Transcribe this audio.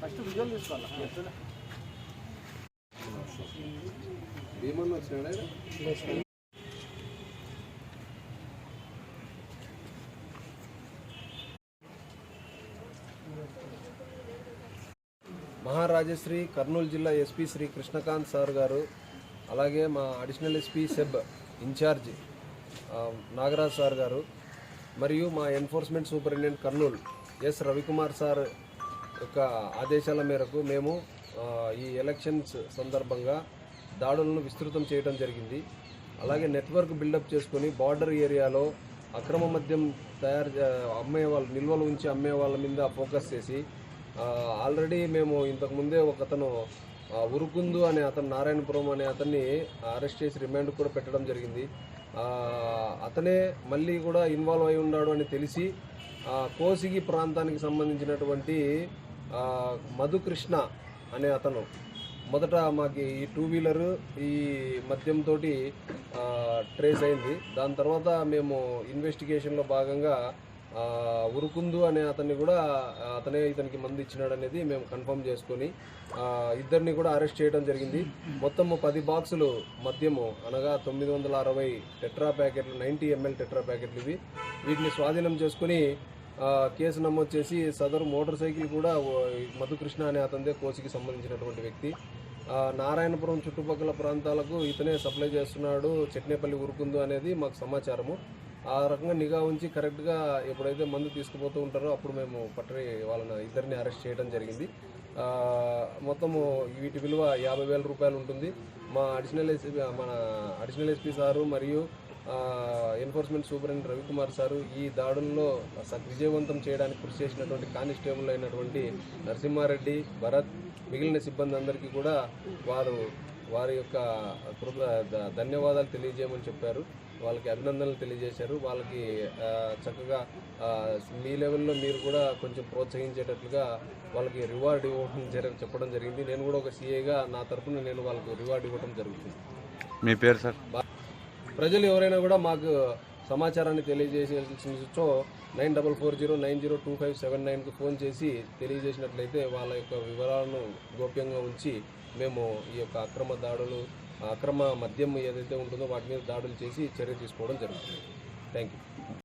First visual తీసుకోవాలి? మహారాజశ్రీ కర్నూలు జిల్లా SP Shri Krishnakanth sir గారు అలాగే మా additional SP SEB incharge Nagaraj sir గారు మరియు మా enforcement superintendent Kurnool S Ravikumar sir యొక్క ఆదేశాల మేరకు మేము ఈ ఎలక్షన్స్ సందర్భంగా దాడులను విస్తృతం చేయడం జరిగింది. అలాగే నెట్వర్క్ బిల్డప్ చేసుకొని బార్డర్ ఏరియాలో అక్రమ మద్యం తయారు చే- అమ్మే వాళ్ళు నిల్వలు ఉంచి అమ్మే వాళ్ళ మీద ఫోకస్ చేసి ఆల్రెడీ మేము ఇంతకుముందే ఒక అతను ఉరుకుందు అనే అతను నారాయణపురం అనే అతన్ని అరెస్ట్ చేసి రిమాండ్ కూడా పెట్టడం జరిగింది. అతనే మళ్ళీ కూడా ఇన్వాల్వ్ అయి ఉన్నాడు అని తెలిసి కోసిగి ప్రాంతానికి సంబంధించినటువంటి మధుకృష్ణ అనే అతను మొదట మాకు ఈ టూ వీలర్ ఈ మద్యంతో ట్రేస్ అయింది. దాని తర్వాత మేము ఇన్వెస్టిగేషన్లో భాగంగా ఉరుకుందు అనే అతన్ని కూడా అతనే ఇతనికి మందు ఇచ్చినాడు అనేది మేము కన్ఫర్మ్ చేసుకొని ఇద్దరిని కూడా అరెస్ట్ చేయడం జరిగింది. మొత్తము పది బాక్సులు మద్యము అనగా తొమ్మిది వందల అరవై టెట్రా ప్యాకెట్లు నైంటీ ఎంఎల్ టెట్రా ప్యాకెట్లు ఇవి. వీటిని స్వాధీనం చేసుకుని కేసు నమోదు చేసి సదరు మోటార్ సైకిల్ కూడా మధుకృష్ణ అనే అతనిదే కోసికి సంబంధించినటువంటి వ్యక్తి. నారాయణపురం చుట్టుపక్కల ప్రాంతాలకు ఇతనే సప్లై చేస్తున్నాడు. చెట్నేపల్లి ఉరుకుందు అనేది మాకు సమాచారము. ఆ రకంగా నిఘా ఉంచి కరెక్ట్గా ఎప్పుడైతే మందు తీసుకుపోతూ ఉంటారో అప్పుడు మేము పట్టరి వాళ్ళని ఇద్దరిని అరెస్ట్ చేయడం జరిగింది. మొత్తము వీటి విలువ యాభై వేల రూపాయలు ఉంటుంది. మా అడిషనల్ ఎస్పీ మన అడిషనల్ ఎస్పీ సారు మరియు ఎన్ఫోర్స్మెంట్ సూపరింట్ రవికుమార్ సారు ఈ దాడుల్లో విజయవంతం చేయడానికి కృషి చేసినటువంటి కానిస్టేబుల్ అయినటువంటి నరసింహారెడ్డి భరత్ మిగిలిన సిబ్బంది అందరికీ కూడా వారు వారి యొక్క ధన్యవాదాలు తెలియజేయమని చెప్పారు. వాళ్ళకి అభినందనలు తెలియజేశారు. వాళ్ళకి చక్కగా మీ లెవెల్లో మీరు కూడా కొంచెం ప్రోత్సహించేటట్లుగా వాళ్ళకి రివార్డ్ ఇవ్వడం జర చెప్పడం జరిగింది. నేను కూడా ఒక సీఏగా నా తరఫున నేను వాళ్ళకు రివార్డ్ ఇవ్వడం జరుగుతుంది. మీ పేరు సార్? ప్రజలు ఎవరైనా కూడా మాకు సమాచారాన్ని తెలియజేసేసో nine double four zero nine zero two five seven నైన్కి ఫోన్ చేసి తెలియజేసినట్లయితే వాళ్ళ యొక్క వివరాలను గోప్యంగా ఉంచి మేము ఈ యొక్క అక్రమ దాడులు అక్రమ మద్యం ఏదైతే ఉంటుందో వాటి మీద దాడులు చేసి చర్య తీసుకోవడం జరుగుతుంది. Thank you